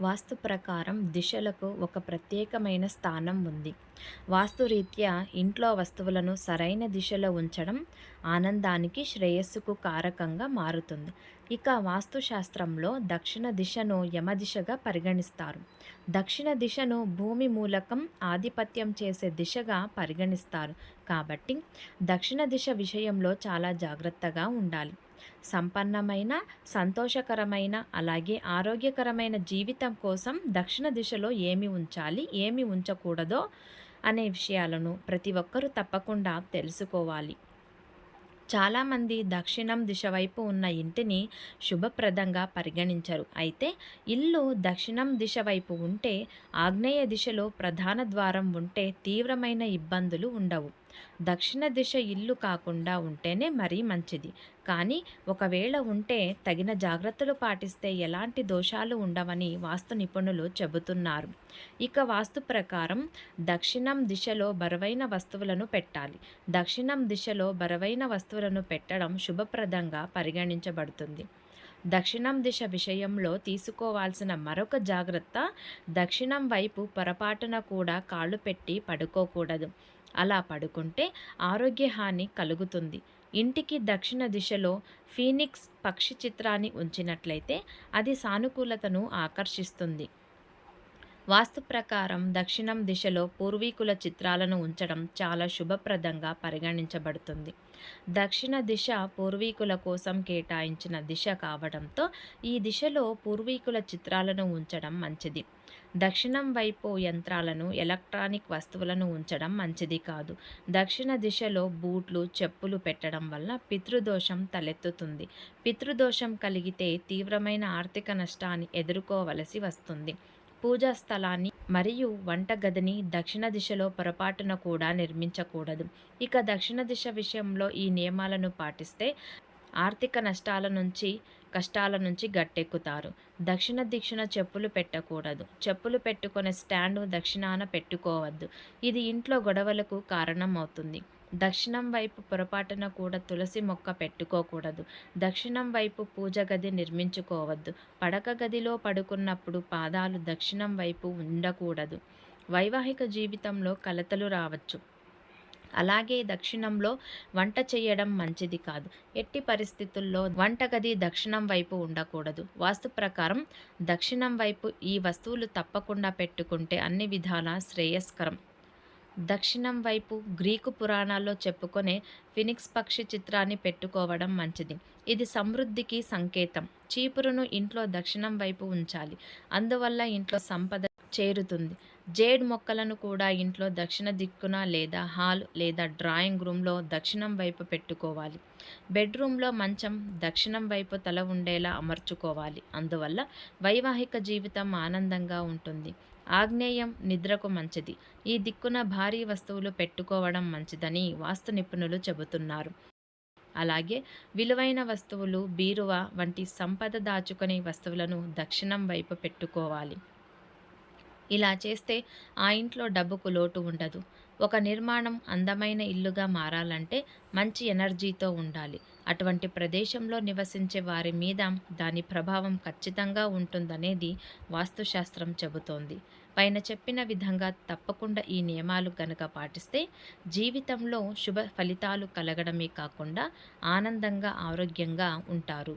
వాస్తు ప్రకారం దిశలకు ఒక ప్రత్యేకమైన స్థానం ఉంది. వాస్తురీత్యా ఇంట్లో వస్తువులను సరైన దిశలో ఉంచడం ఆనందానికి శ్రేయస్సుకు కారకంగా మారుతుంది. ఇక వాస్తుశాస్త్రంలో దక్షిణ దిశను యమదిశగా పరిగణిస్తారు. దక్షిణ దిశను భూమి మూలకం ఆధిపత్యం చేసే దిశగా పరిగణిస్తారు. కాబట్టి దక్షిణ దిశ విషయంలో చాలా జాగ్రత్తగా ఉండాలి. సంపన్నమైన సంతోషకరమైన అలాగే ఆరోగ్యకరమైన జీవితం కోసం దక్షిణ దిశలో ఏమి ఉంచాలి ఏమి ఉంచకూడదో అనే విషయాలను ప్రతి ఒక్కరూ తప్పకుండా తెలుసుకోవాలి. చాలామంది దక్షిణం దిశ వైపు ఉన్న ఇంటిని శుభప్రదంగా పరిగణించరు. అయితే ఇల్లు దక్షిణం దిశ వైపు ఉంటే ఆగ్నేయ దిశలో ప్రధాన ద్వారం ఉంటే తీవ్రమైన ఇబ్బందులు ఉండవు. దక్షిణ దిశ ఇల్లు కాకుండా ఉంటేనే మరీ మంచిది. కానీ ఒకవేళ ఉంటే తగిన జాగ్రత్తలు పాటిస్తే ఎలాంటి దోషాలు ఉండవని వాస్తు నిపుణులు చెబుతున్నారు. ఇక వాస్తు ప్రకారం దక్షిణం దిశలో బరువైన వస్తువులను పెట్టాలి. దక్షిణం దిశలో బరువైన వస్తువులను పెట్టడం శుభప్రదంగా పరిగణించబడుతుంది. దక్షిణం దిశ విషయంలో తీసుకోవాల్సిన మరొక జాగ్రత్త దక్షిణం వైపు పొరపాటున కూడా కాళ్ళు పెట్టి పడుకోకూడదు. అలా పడుకుంటే ఆరోగ్య హాని కలుగుతుంది. ఇంటికి దక్షిణ దిశలో ఫీనిక్స్ పక్షి చిత్రాన్ని ఉంచినట్లయితే అది సానుకూలతను ఆకర్షిస్తుంది. వాస్తు ప్రకారం దక్షిణం దిశలో పూర్వీకుల చిత్రాలను ఉంచడం చాలా శుభప్రదంగా పరిగణించబడుతుంది. దక్షిణ దిశ పూర్వీకుల కోసం కేటాయించిన దిశ కావడంతో ఈ దిశలో పూర్వీకుల చిత్రాలను ఉంచడం మంచిది. దక్షిణం వైపు యంత్రాలను ఎలక్ట్రానిక్ వస్తువులను ఉంచడం మంచిది కాదు. దక్షిణ దిశలో బూట్లు చెప్పులు పెట్టడం వల్ల పితృదోషం తలెత్తుతుంది. పితృదోషం కలిగితే తీవ్రమైన ఆర్థిక నష్టాన్ని ఎదుర్కోవలసి వస్తుంది. పూజా స్థలాన్ని మరియు వంటగదిని దక్షిణ దిశలో పొరపాటున కూడా నిర్మించకూడదు. ఇక దక్షిణ దిశ విషయంలో ఈ నియమాలను పాటిస్తే ఆర్థిక నష్టాల నుంచి కష్టాల నుంచి గట్టెక్కుతారు. దక్షిణ దిక్షణ చెప్పులు పెట్టకూడదు. చెప్పులు పెట్టుకునే స్టాండ్ దక్షిణాన పెట్టుకోవద్దు. ఇది ఇంట్లో గొడవలకు కారణం అవుతుంది దక్షిణం వైపు పొరపాటున కూడా తులసి మొక్క పెట్టుకోకూడదు. దక్షిణం వైపు పూజ గది నిర్మించుకోవద్దు. పడక గదిలో పడుకున్నప్పుడు పాదాలు దక్షిణం వైపు ఉండకూడదు. వైవాహిక జీవితంలో కలతలు రావచ్చు. అలాగే దక్షిణంలో వంట చేయడం మంచిది కాదు. ఎట్టి పరిస్థితుల్లో వంటగది దక్షిణం వైపు ఉండకూడదు. వాస్తు ప్రకారం దక్షిణం వైపు ఈ వస్తువులు తప్పకుండా పెట్టుకుంటే అన్ని విధాల శ్రేయస్కరం. దక్షిణం వైపు గ్రీకు పురాణాల్లో చెప్పుకునే ఫినిక్స్ పక్షి చిత్రాన్ని పెట్టుకోవడం మంచిది. ఇది సమృద్ధికి సంకేతం. చీపురును ఇంట్లో దక్షిణం వైపు ఉంచాలి. అందువల్ల ఇంట్లో సంపద చేరుతుంది. జేడ్ మొక్కలను కూడా ఇంట్లో దక్షిణ దిక్కున లేదా హాల్ లేదా డ్రాయింగ్ రూమ్లో దక్షిణం వైపు పెట్టుకోవాలి. బెడ్రూమ్లో మంచం దక్షిణం వైపు తల ఉండేలా అమర్చుకోవాలి. అందువల్ల వైవాహిక జీవితం ఆనందంగా ఉంటుంది. ఆగ్నేయం నిద్రకు మంచిది. ఈ దిక్కున భారీ వస్తువులు పెట్టుకోవడం మంచిదని వాస్తు నిపుణులు చెబుతున్నారు. అలాగే విలువైన వస్తువులు బీరువా వంటి సంపద దాచుకునే వస్తువులను దక్షిణం వైపు పెట్టుకోవాలి. ఇలా చేస్తే ఆ ఇంట్లో డబ్బుకు లోటు ఉండదు. ఒక నిర్మాణం అందమైన ఇల్లుగా మారాలంటే మంచి ఎనర్జీతో ఉండాలి. అటువంటి ప్రదేశంలో నివసించే వారి మీద దాని ప్రభావం ఖచ్చితంగా ఉంటుందనేది వాస్తుశాస్త్రం చెబుతోంది. పైన చెప్పిన విధంగా తప్పకుండా ఈ నియమాలు గనక పాటిస్తే జీవితంలో శుభ ఫలితాలు కలగడమే కాకుండా ఆనందంగా ఆరోగ్యంగా ఉంటారు.